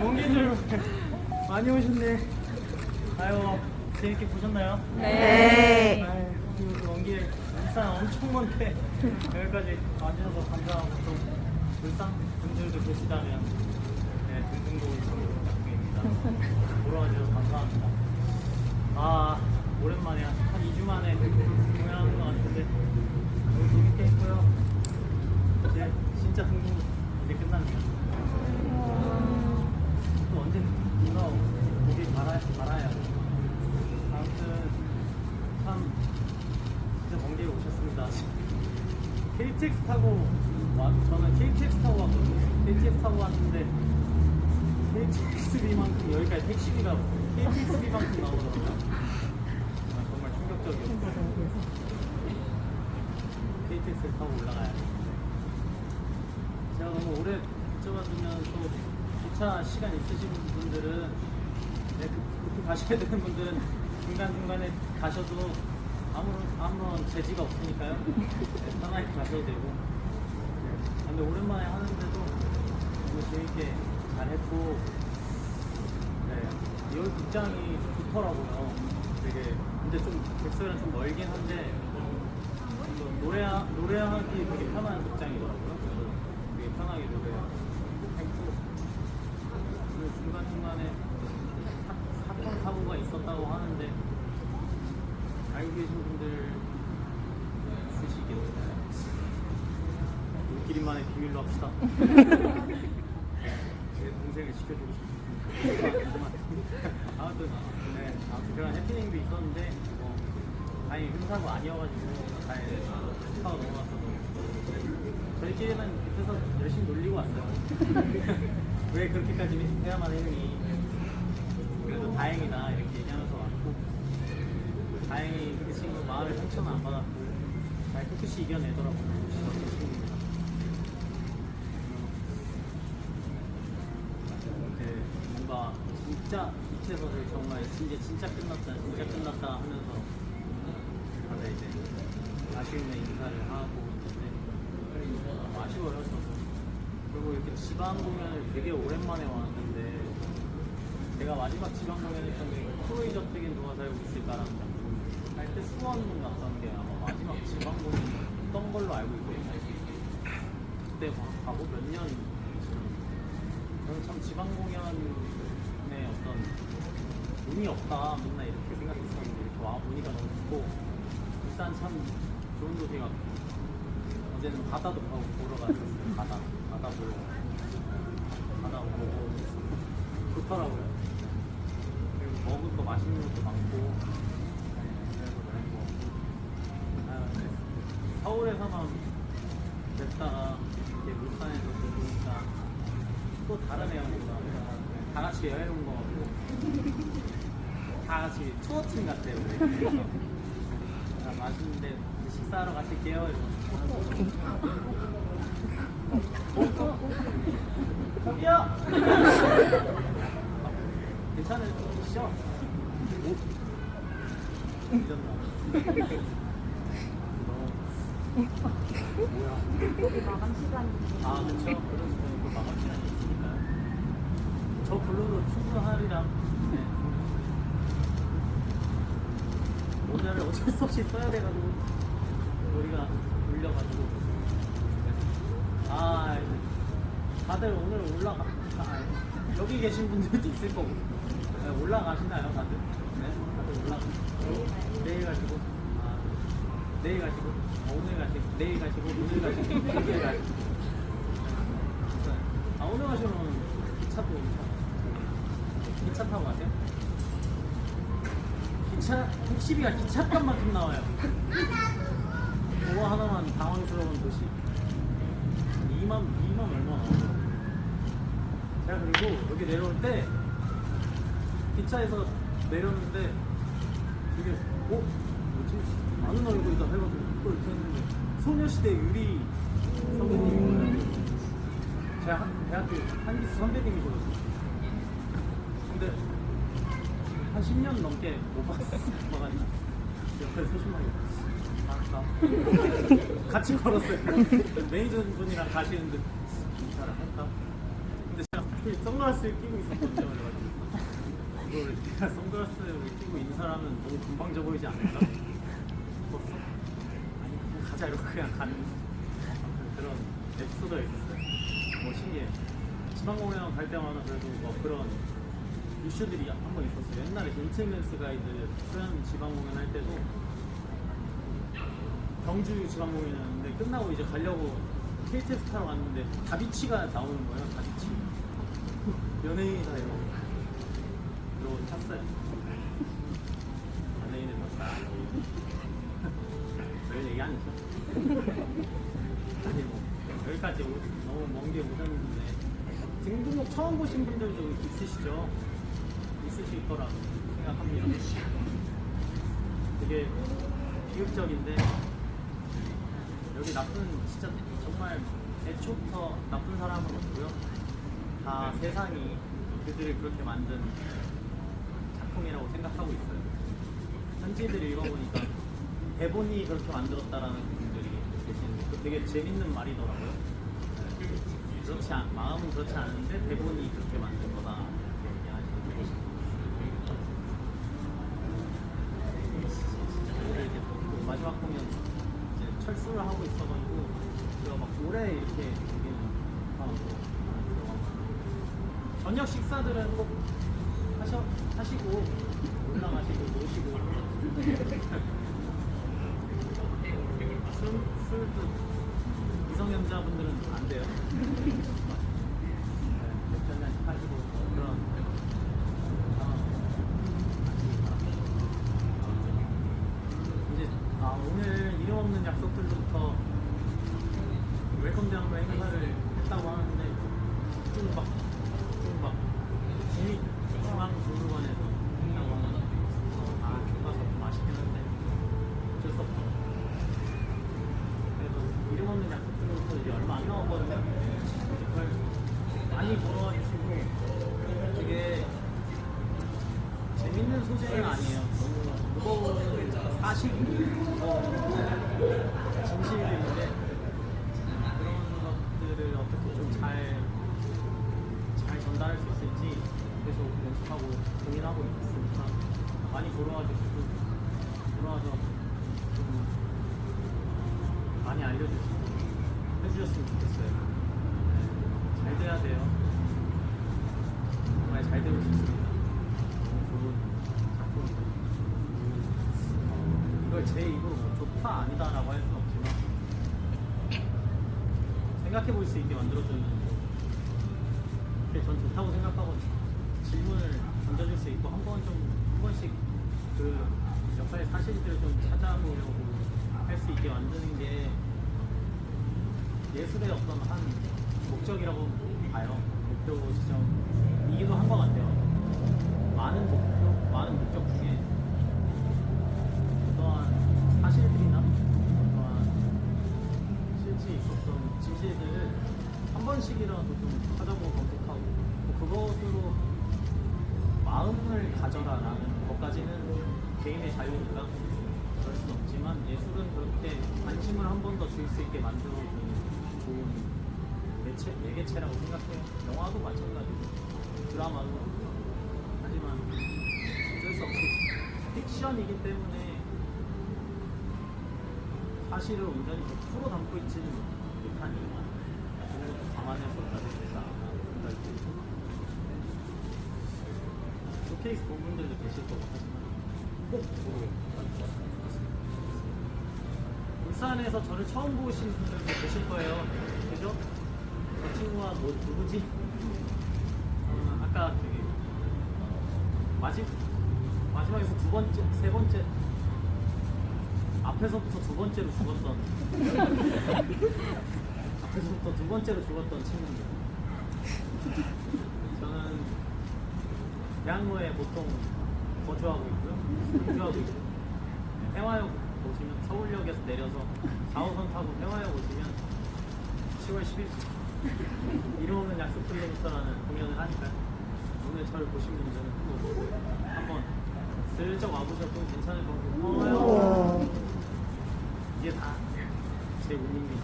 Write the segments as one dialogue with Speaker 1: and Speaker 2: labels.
Speaker 1: 몽기들 많이 오셨네. 아유 재밌게 보셨나요?
Speaker 2: 네.
Speaker 1: 아유 그 먼길 울산 엄청 먼데 여기까지 와주셔서 감사하고 또 울산 분들도 계시다면 네 등등도 울산 작품입니다. 보러 와주셔서 감사합니다. 아 오랜만에 한 2주 만에 공연하는 것 같은데 너무 재밌게 했고요. 이제 진짜 등등 이제 끝납니다. 또 언제 누가 보길 바라, 바라야 아무튼 참 진짜 먼 길 오셨습니다 KTX 타고 와, 저는 KTX 타고 왔거든요. KTX 타고 왔는데 KTX비만큼 여기까지 택시비가 KTX비만큼 나오더라고요. 아, 정말 충격적이었어요. KTX를 타고 올라가야 돼 제가 너무 오래 붙여가지면 또 기차 시간 있으신 분들은 네, 급- 급히 가셔야 되는 분들은 중간중간에 가셔도 아무런, 아무런 제지가 없으니까요. 네, 편하게 가셔도 되고. 네. 근데 오랜만에 하는데도 너무 재밌게 잘했고 네, 여기 극장이 좋더라고요. 되게 근데 좀 객석이랑 좀 멀긴 한데 좀 노래 노래하기 되게 편한 극장이더라고요. 그래서 되게 편하게 노래했고 그리고 중간 중간에 사건 사고가 있었다고 하는데 알고 계신 분들 있으시겠나요? 비밀로 합시다. 제 동생을 지켜주고 싶습니다. 아무튼 네 아무튼 그런 해피닝도 있었는데 뭐 다행히 흉사고 아니어가지고 잘 스파가 넘어갔어도 저희끼리는 밑에서 열심히 놀리고 왔어요. 왜 그렇게까지 해야만 했니? 그래도 다행이다 이렇게 얘기하면서 왔고 다행히 그 친구 마음의 상처는 안 받았고 잘 꿋꿋이 이겨내더라고요. 진짜 밑에서는 정말 진짜 진짜 끝났다 진짜 끝났다 하면서 다들 이제 아쉬움의 인사를 하고 있는데 아쉬워요 저도. 그리고 이렇게 지방 공연을 되게 오랜만에 왔는데 제가 마지막 지방 공연했던 게 프로이 저택엔 누가 살고 있을까라는 작품 할때 수원 갔던 게 아마 마지막 지방 공연이었던 걸로 알고 있거든요. 그때 막 가고 몇년 저는 참 지방 공연에 어떤 운이 없다 맨날 이렇게 생각했었는데 이렇게 와 보니까 너무 좋고 일단 참 좋은 도시 같고 어제는 바다도 가고 보러 갔었어요 바다. 바다 보러. 바다 보고 좋더라고요. 그리고 먹을 거 맛있는 것도 많고. 네, 그래서 그리고. 아, 네. 서울에서만 뵙다가 이렇게 울산에서 보니까 또 다른 애형보다 다 같이 여행 온 거 같고 다 같이 투어 팀 같아요. 우리. 그래서 아, 맛있는데 식사하러 가실게요. 저기요. 괜찮으시죠? 오. 잊었나? 뭐야?
Speaker 2: 마감 시간이
Speaker 1: 아, 그쵸. 그런 거 마감 시간이 있으니까요. 저 블로도 충분하리라. 네. 모자를 어쩔 수 없이 써야 돼가지고, 머리가 울려가지고. 아, 다들 오늘 올라가, 아, 여기 계신 분들도 있을 거고. 네, 올라가시나요, 다들? 네, 다들 올라가. 내일 가시고. 아, 내일 가시고. 어, 오늘 가시고. 내일 가시고. 오늘 가시고. 내일 가시고. 아 오늘 가시면 기차도 기차 기차 타고 가세요? 기차 택시비가 기차값만큼 나와요. 그거 하나만 당황스러운 도시. 2만 2만 얼마? 제가 그리고 여기 내려올 때 기차에서 내렸는데 이게 어 뭐지 아는 얼굴이다 해가지고 또 이렇게 했는데 소녀시대 유리 선배님인 거예요. 제 한- 대학교 한기수 선배님이시거든요. 근데 한 10년 넘게 못 봤어. 봐가지고 옆에 소심하게 아, 같이 걸었어요. 매니저분이랑 가시는데 인사를 할까? 하필 선글라스를 끼고 있었거든요. 그래가지고 이걸 내가 선글라스를 끼고 있는 사람은 너무 건방져 보이지 않을까? 싶었어. 아니 그냥 가자 이러고 그냥 가는 그런 에피소드가 있었어요. 뭐 신기해. 지방 공연 갈 때마다 그래도 뭐 그런 이슈들이 한 번 있었어요. 옛날에 젠틀맨스 가이드 수련 지방 공연 할 때도 경주 지방 공연이었는데 끝나고 이제 가려고 KTX 타러 갔는데 다비치가 나오는 거예요. 다비치. 연예인이다 이러고 이러고 탔어요. 연예인을 봤다. 별 얘기 아니죠? 아니 뭐 여기까지 오- 너무 먼 게 오셨는데 등등록 처음 보신 분들도 있으시죠? 있으실 거라 생각합니다. 되게 비극적인데 여기 나쁜 진짜 정말 애초부터 나쁜 사람은 없고요. 다 세상이 그들을 그렇게 만든 작품이라고 생각하고 있어요. 편지들 읽어보니까 대본이 그렇게 만들었다라는 분들이 계시는데 그 되게 재밌는 말이더라고요. 그렇지 않, 마음은 그렇지 않은데 대본이 그렇게 만든 철수를 하고 있어가지고 제가 막 오래 이렇게 하고 저녁 식사들은 꼭 하셔, 하시고 올라가시고 노시고. 술, 술도 미성년자분들은 안 돼요. 네, 한잔 하시고 그런 상황 하시기 바랍니다 이제 아 오늘 이름 없는 약속들부터 웰컴 대학로 행사를 했다고 하는데 좀막 좀막 국립중앙박물관에서 했다고 하는데 아 교과서 좀 아쉽긴 한데 어쩔 수 없죠. 그래서 이름 없는 약속들부터 이제 얼마 안 남았거든요. 그걸 많이 보러 와주시고 되게 재밌는 소재는 아니에요. 너무 무거운 사실이 무거운 진실들인데 그런 것들을 어떻게 좀 잘 잘 전달할 수 있을지 계속 연습하고 고민하고 있으니까 많이 보러 와주시고 보러 와서 좀 많이 알려주시고 해주셨으면 좋겠어요. 네, 잘 돼야 돼요. 정말 잘 되고 싶습니다. 좋은 작품이고 어, 이걸 제 입으로 뭐 좋다 아니다라고 할 수는 없지만 생각해 볼 수 있게 만들어주는 게전 좋다고 생각하거든요. 질문을 던져줄 수 있고 한 번 좀 한 번씩 그 역사의 사실들을 좀 찾아보려고 할 수 있게 만드는 게 예술의 어떤 한 목적이라고 봐요. 목표 지점이기도 한 것 같아요. 많은 목 수 있게 만들어주는 좋은 매체, 매개체라고 생각해요. 영화도 마찬가지고 드라마도. 하지만 어쩔 수 없이 픽션이기 때문에 사실을 온전히 100% 담고 있지는 못하니 그런 것도 감안해서 가야 된다 생각이 들고 쇼케이스 본 분들도 계실 거고 하지만 꼭 보고. 가주셨으면 좋 울산에서 저를 처음 보신 분들도 계실 거예요. 그죠? 저 친구가 뭐 누구지? 어, 아까 저기 마지, 마지막에서 두 번째, 세 번째 앞에서부터 두 번째로 죽었던 앞에서부터 두 번째로 죽었던 친구입니다. 저는 대학로에 보통 거주하고 있고요. 거주하고 있고 해화역 오시면 서울역에서 내려서 4호선 타고 해화역 오시면 10월 10일 이름 없는 약속 플레이스라는 공연을 하니까요. 오늘 저를 보신 분들은 또 한번 슬쩍 와보셔도 괜찮을 것 같고. 이게 다 제 운입니다.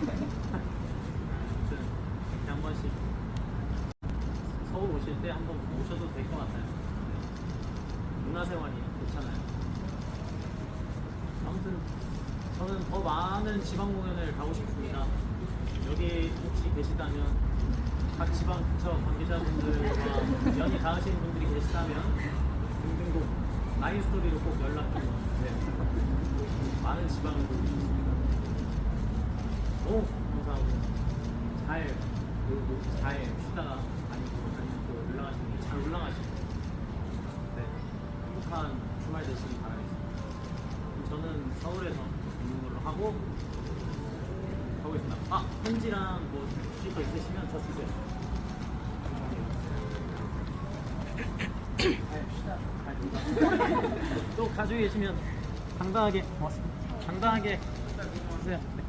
Speaker 1: 아무튼 이렇게 한 번씩 서울 오실 때 한번 오셔도 될 것 같아요. 문화생활이 좋잖아요. 아무튼 저는 더 많은 지방 공연을 가고 싶습니다. 여기 혹시 계시다면 각 지방 부처 관계자분들과 연이 닿으시는 분들이 계시다면 등등곡 라인 스토리로 꼭 연락 좀 주세요. 많은 지방을 보고 싶습니다. 너무 감사하고 잘, 놀고 잘 쉬다가 아니고 아니면 또 올라가시는 게잘 올라가시고 네, 행복한 주말 되시길 바라겠습니다. 저는 서울에서 있는 걸로 하고 가고 있습니다. 아 편지랑 뭐 주실 거 있으시면 저 주세요. 또 가지고 계시면 당당하게 고맙습니다. 당당하게 주세요. 네.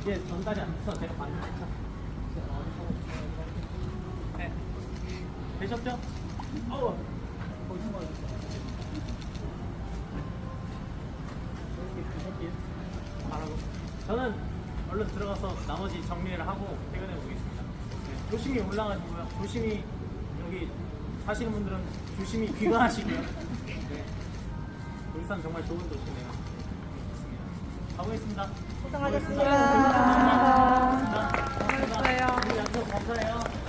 Speaker 1: 이게 전달이 안 돼서 제가 받는 거죠. 네. 되셨죠? 어우, 거기서 바라고. 저는 얼른 들어가서 나머지 정리를 하고 퇴근해 보겠습니다. 네, 조심히 올라가시고요. 조심히 여기 사시는 분들은 조심히 귀가하시고요. 네. 울산 정말 좋은 도시네요. 네, 좋습니다. 가보겠습니다.
Speaker 2: 고생하셨습니다.
Speaker 1: 고맙습니다.
Speaker 2: 수고하셨어요.
Speaker 1: 오늘 약속 감사해요. 갈게요.